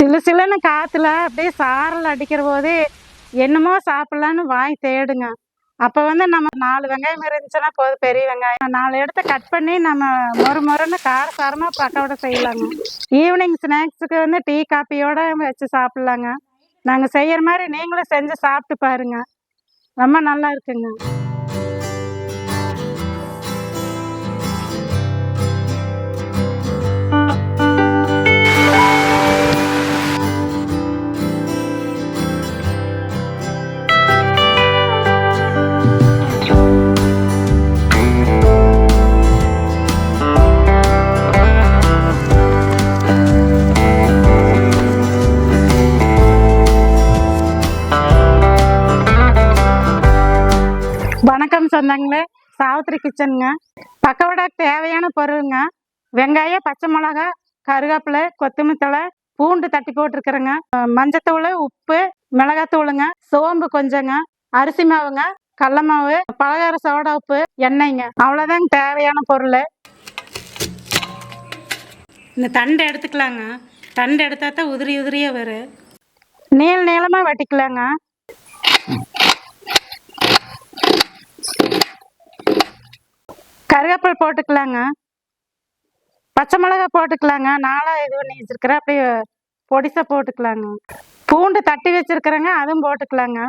சிலு சிலுன்னு காற்றுல அப்படியே சாரல் அடிக்கிற போது என்னமோ சாப்பிட்லான்னு வாய் தேடுங்க. அப்போ வந்து நம்ம நாலு வெங்காயம் இருந்துச்சுன்னா போதும் பெரிய வெங்காயம். நாலு இடத்த கட் பண்ணி நம்ம மொறு மொறுன்னு கார சாரமாக பக்கோட செய்யலாங்க. ஈவினிங் ஸ்நாக்ஸுக்கு வந்து டீ காப்பியோட வச்சு சாப்பிட்லாங்க. நாங்கள் செய்யற மாதிரி நீங்களும் செஞ்சு சாப்பிட்டு பாருங்க. ரொம்ப நல்லா இருக்குங்க. வணக்கம் சொந்தங்களே. சாவித்திரி கிச்சனுங்க. பக்கவடாக்கு தேவையான பொருளுங்க. வெங்காயம் பச்சை மிளகா கருவேப்பிலை கொத்தமல்லி பூண்டு தட்டி போட்டிருக்கிறேங்க. மஞ்சத்தூள் உப்பு மிளகாத்தூளுங்க சோம்பு கொஞ்சங்க அரிசி மாவுங்க கடல மாவு பலகார சோடா உப்பு எண்ணெய்ங்க. அவ்வளோதாங்க தேவையான பொருள். இந்த தண்டை எடுத்துக்கலாங்க. தண்டை எடுத்தா தான் உதிரி உதிரியாக வரும். நீள நீளமாக வெட்டிக்கலாங்க கருவேப்பிலை போட்டுக்கலாங்க. பச்சை மிளகா போட்டுக்கலாங்க. நாளாக இது பண்ணி வச்சிருக்கிறேன். அப்படியே பொடிசா போட்டுக்கலாங்க. பூண்டு தட்டி வச்சிருக்கிறேங்க. அதுவும் போட்டுக்கலாங்க.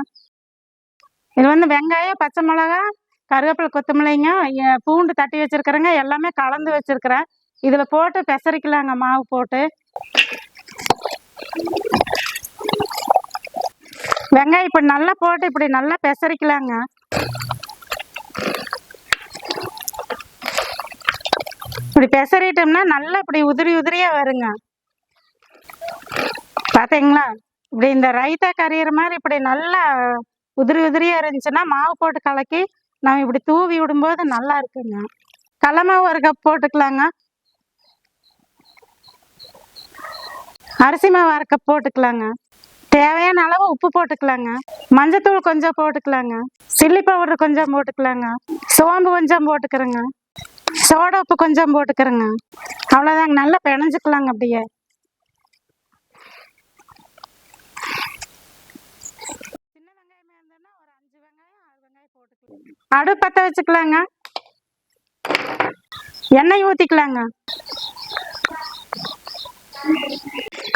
இது வந்து வெங்காயம் பச்சை மிளகா கருவேப்பிலை கொத்தமல்லிங்க பூண்டு தட்டி வச்சிருக்கிறேங்க. எல்லாமே கலந்து வச்சிருக்கிறேன். இதில் போட்டு பெசரிக்கலாங்க. மாவு போட்டு. வெங்காயம் இப்படி நல்லா போட்டு இப்படி நல்லா பெசரிக்கலாங்க. இப்படி பெசரிட்டோம்னா நல்லா இப்படி உதிரி உதிரியா வருங்க. பாத்தீங்களா? இப்படி இந்த ரைத்தா கரையிற மாதிரி இப்படி நல்லா உதிரி உதிரியா இருந்துச்சுன்னா மாவு போட்டு கலக்கி நம்ம இப்படி தூவி விடும்போது நல்லா இருக்குங்க. கடல மாவு ஒரு கப் போட்டுக்கலாங்க. அரிசி மாவு அரை கப் போட்டுக்கலாங்க. தேவையான அளவு உப்பு போட்டுக்கலாங்க. மஞ்சத்தூள் கொஞ்சம் போட்டுக்கலாங்க. சில்லி பவுடர் கொஞ்சம் போட்டுக்கலாங்க. சோம்பு கொஞ்சம் போட்டுக்கிறேங்க. சோடா உப்பு கொஞ்சம் போட்டுக்கிறேங்க. அவ்வளோதாங்க நல்லா பிணைஞ்சுக்கலாங்க அப்படியே. அடு பற்ற வச்சுக்கலாங்க. எண்ணெய் ஊற்றிக்கலாங்க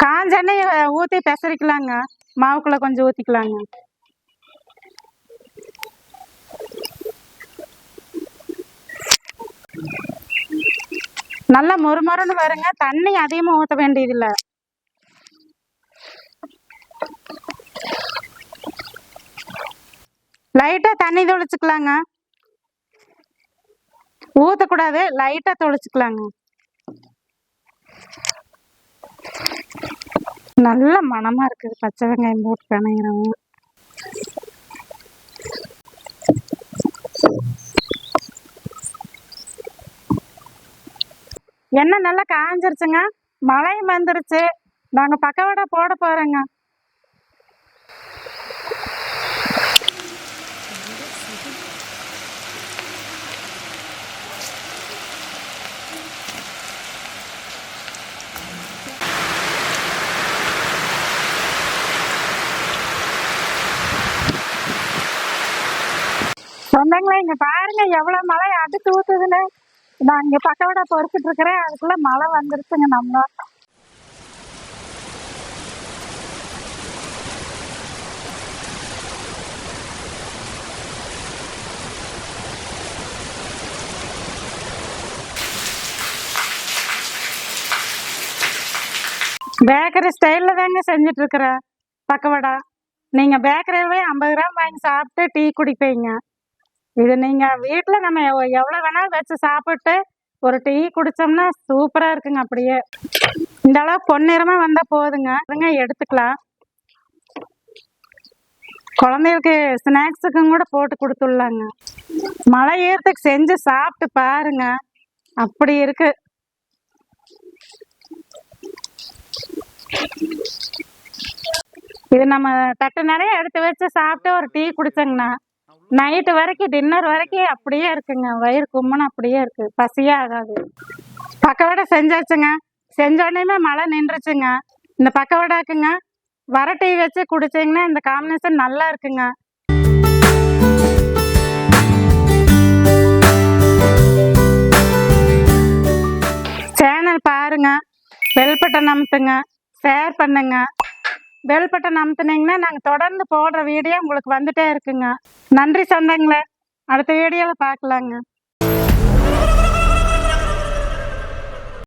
காஞ்ச எண்ணெய் ஊற்றி பெசரிக்கலாங்க. மாவுக்குள்ள கொஞ்சம் ஊற்றிக்கலாங்க நல்லா மொறுமொறுன்னு வருங்க தண்ணி அதிகமாக ஊற்ற வேண்டியதில்லை. லைட்டாக தண்ணி தொளிச்சுக்கலாங்க. ஊற்றக்கூடாது லைட்டாக தொளிச்சுக்கலாங்க. நல்ல மணமா இருக்குது. பச்சை வெங்காயம் போட்டு பிணையிறவங்க. எண்ணெய் நல்லா காஞ்சிருச்சுங்க? மழையும் வந்துருச்சு. நாங்கள் பக்கவடை போட போகிறோங்க சொந்தங்களே இங்க பாருங்க எவ்வளவு மழை அடுத்து ஊத்துதுன்னு. நான் இங்க பக்கவடை பொறுத்துட்டு இருக்கிறேன். அதுக்குள்ள மழை வந்துருச்சுங்க நம்ம. பேக்கரி ஸ்டைல்ல தாங்க செஞ்சுட்டு இருக்கிறேன். பக்கவடை நீங்க பேக்கரியிலே ஐம்பது கிராம் வாங்கி சாப்பிட்டு டீ குடிப்பீங்க. இது நீங்க வீட்டில் நம்ம எவ்வளோ எவ்வளவு வேணாலும் வச்சு சாப்பிட்டு ஒரு டீ குடிச்சோம்னா சூப்பரா இருக்குங்க அப்படியே. இந்த அளவு பொன்னிறமா வந்தா போதுங்க. அதுங்க எடுத்துக்கலாம். குழந்தைகளுக்கு ஸ்நாக்ஸுக்கும் கூட போட்டு கொடுத்துடலாங்க. மழை ஏறத்துக்கு செஞ்சு சாப்பிட்டு பாருங்க. அப்படி இருக்கு. இது நம்ம தட்டு நிறைய எடுத்து வச்சு சாப்பிட்டு ஒரு டீ குடிச்சோங்கண்ணா நைட்டு வரைக்கும் டின்னர் வரைக்கும் அப்படியே இருக்குங்க. வயிறு கும்முன்னு அப்படியே இருக்கு. பசியே ஆகாது. பக்கவாட செஞ்சாச்சுங்க. செஞ்ச உடனேமே மழை நின்றுச்சுங்க. இந்த பக்கவடாக்குங்க. வர டீ வச்சு குடிச்சிங்கன்னா இந்த காம்பினேஷன் நல்லா இருக்குங்க. சேனல் பாருங்க. பெல் பட்டன் அமுத்துங்க ஷேர் பண்ணுங்க. பெல் பட்டன் அமுத்துனீங்கன்னா நாங்கள் தொடர்ந்து போடுற வீடியோ உங்களுக்கு வந்துட்டே இருக்குங்க. நன்றி சொந்தங்களே. அடுத்த வீடியோவில் பார்க்கலாங்க